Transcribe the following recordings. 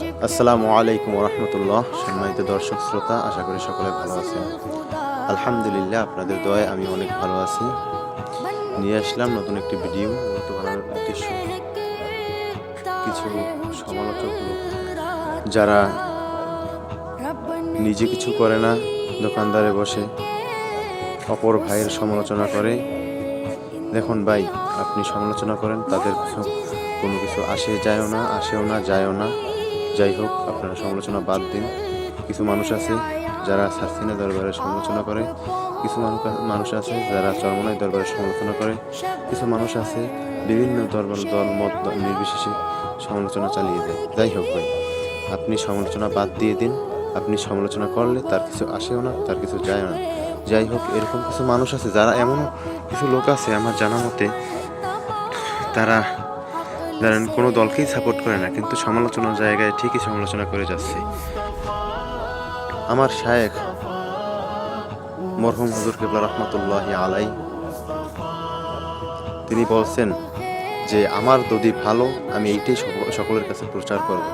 আসসালামু আলাইকুম রহমতুল্লাহ সম্মানিত দর্শক, শ্রোতা, আশা করি সকলে ভালো আছেন। আলহামদুলিল্লাহ, আপনাদের দয়ে আমি অনেক ভালো আছি। নিয়ে আসলাম নতুন একটি ভিডিও উদ্দেশ্য কিছু সমালোচক যারা নিজে কিছু করে না, দোকানদারে বসে, অপর ভাইয়ের সমালোচনা করে। দেখুন ভাই, আপনি সমালোচনা করেন, তাদের কিছু- কোনো কিছু আসে যায়ও না, আসেও না, যায়ও না। যাই হোক, আপনারা সমালোচনা বাদ দিন। কিছু মানুষ আছে যারা সার্সিনা দরবারের সমালোচনা করে, কিছু মানুষ আছে যারা চরমনাই দরবারের সমালোচনা করে, কিছু মানুষ আছে বিভিন্ন দরবার, দল, মত নির্বিশেষে সমালোচনা চালিয়ে দেয়। যাই হোক ভাই, আপনি সমালোচনা বাদ দিয়ে দিন। আপনি সমালোচনা করলে তার কিছু আসেও না, তার কিছু যায় না। যাই হোক, এরকম কিছু মানুষ আছে যারা এমন কিছু লোক আছে আমার জানা মতে, তারা ধরেন, কোনো দলকেই সাপোর্ট করে না, কিন্তু সমালোচনার জায়গায় ঠিকই সমালোচনা করে যাচ্ছে। আমার শায়েখ মরহুম হুজুর কেবলা রহমতুল্লাহ আলাই তিনি বলছেন যে, আমার দদি ভালো, আমি এইটাই সকলের কাছে প্রচার করব।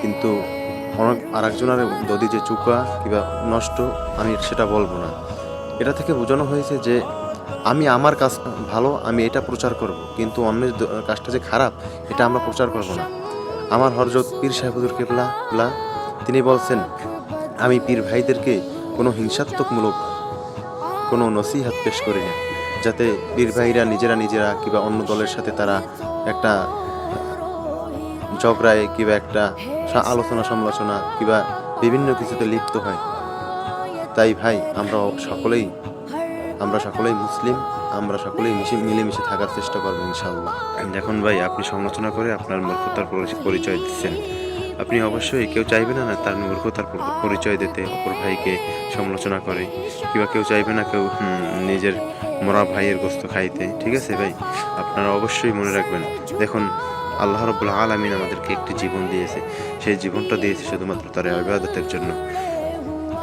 কিন্তু অনেক, আরেকজনের দদি যে চুকা কিংবা নষ্ট, আমি সেটা বলব না। এটা থেকে বোঝানো হয়েছে যে আমি আমার কাজ ভালো, আমি এটা প্রচার করব। কিন্তু অন্যের কাজটা যে খারাপ, এটা আমরা প্রচার করব না। আমার হরজত পীর সাহেবুর কেবলা কেবলা তিনি বলছেন, আমি পীর ভাইদেরকে কোনো হিংসাত্মকমূলক কোনো নসিহাত পেশ করি না, যাতে পীর ভাইরা নিজেরা নিজেরা কিংবা অন্য দলের সাথে তারা একটা ঝগড়ায় কিংবা একটা আলোচনা সমালোচনা কিংবা বিভিন্ন কিছুতে লিপ্ত হয়। তাই ভাই, আমরা সকলেই আমরা সকলেই মুসলিম, আমরা সকলেই মিশে মিলেমিশে থাকার চেষ্টা করব ইনশাল্লাহ দেখুন ভাই, আপনি সমালোচনা করে আপনার মূর্খতার পরি- পরিচয় দিচ্ছেন। আপনি অবশ্যই কেউ চাইবে না না তার মূর্খতার পরিচয় দিতে, অপর ভাইকে সমালোচনা করে। কিংবা কেউ চাইবে না কেউ নিজের মরা ভাইয়ের গোস্ত খাইতে। ঠিক আছে ভাই? আপনারা অবশ্যই মনে রাখবেন। দেখুন, আল্লাহ রবুল্লা আলমিন আমাদেরকে একটি জীবন দিয়েছে। সেই জীবনটা দিয়েছে শুধুমাত্র তার আবাদতের জন্য।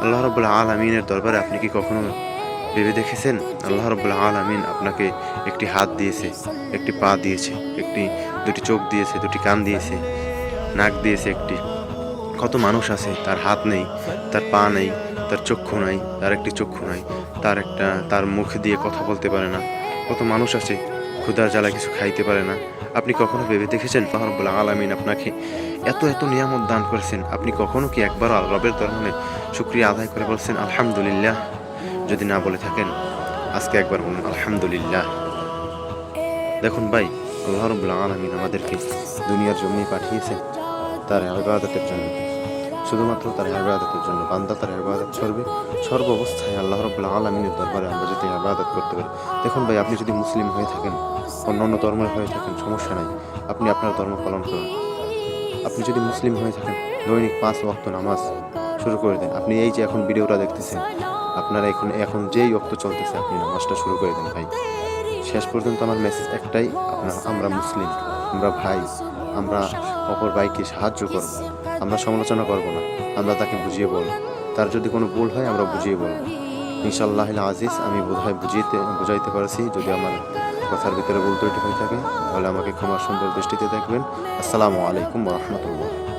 আল্লাহ রবুল্লা আলমিনের দরবারে আপনি কি কখনো ভেবে দেখেছেন? আল্লাহ রবুল্লা আলমিন আপনাকে একটি হাত দিয়েছে, একটি পা দিয়েছে, একটি, দুটি চোখ দিয়েছে, দুটি কান দিয়েছে, নাক দিয়েছে একটি। কত মানুষ আছে, তার হাত নেই, তার পা নেই, তার চক্ষু নাই, তার একটি চক্ষু নাই, তার একটা, তার মুখ দিয়ে কথা বলতে পারে না। কত মানুষ আছে, ক্ষুধার জ্বালা কিছু খাইতে পারে না। আপনি কখনো ভেবে দেখেছেন পাহরবুল আলমিন আপনাকে এত এত নিয়ামত দান করেছেন? আপনি কখনো কি একবার রবের দরবারে শুক্রিয়া আদায় করে বলছেন, আলহামদুলিল্লাহ যদি না বলে থাকেন, আজকে একবার বলুন, আলহামদুলিল্লাহ। দেখুন ভাই, আল্লাহ রবুল্লা আলমিন আমাদেরকে দুনিয়ার জমি পাঠিয়েছেন, তার আবাদতের জন্য। শুধুমাত্র তার আবাদতের জন্য, বান্দা তার আবাদত করবে। সর্ব অবস্থায় আল্লাহ রবুল্লা আলমিনের দরবারে আমরা যদি আবাদত করতে পারি। দেখুন ভাই, আপনি যদি মুসলিম হয়ে থাকেন অন্য অন্য ধর্মের হয়ে থাকেন, সমস্যা নাই। আপনি আপনার ধর্ম পালন করুন। আপনি যদি মুসলিম হয়ে থাকেন, দৈনিক পাঁচ ওয়াক্ত নামাজ শুরু করে দেন। আপনি এই যে এখন ভিডিওটা দেখতেছেন আপনারা এখন এখন যেই অক্ত চলতেছে, আপনি নামাজটা শুরু করে দেন ভাই। শেষ পর্যন্ত আমার মেসেজ একটাই আপনার আমরা মুসলিম, আমরা ভাই, আমরা অপর ভাইকে সাহায্য করব, আমরা সমালোচনা করব না, আমরা তাকে বুঝিয়ে বলব। তার যদি কোনো ভুল হয়, আমরা বুঝিয়ে বলব। ইনশাল্লাহ আজিজ, আমি বোধহয় বুঝিয়েতে বুঝাইতে পারছি, যদি আমার কথার ভিতরে ত্রুটি হয়ে থাকে, তাহলে আমাকে ক্ষমা সুন্দর দৃষ্টিতে দেখবেন। আসসালামু আলাইকুম রহমতুল্লাহ।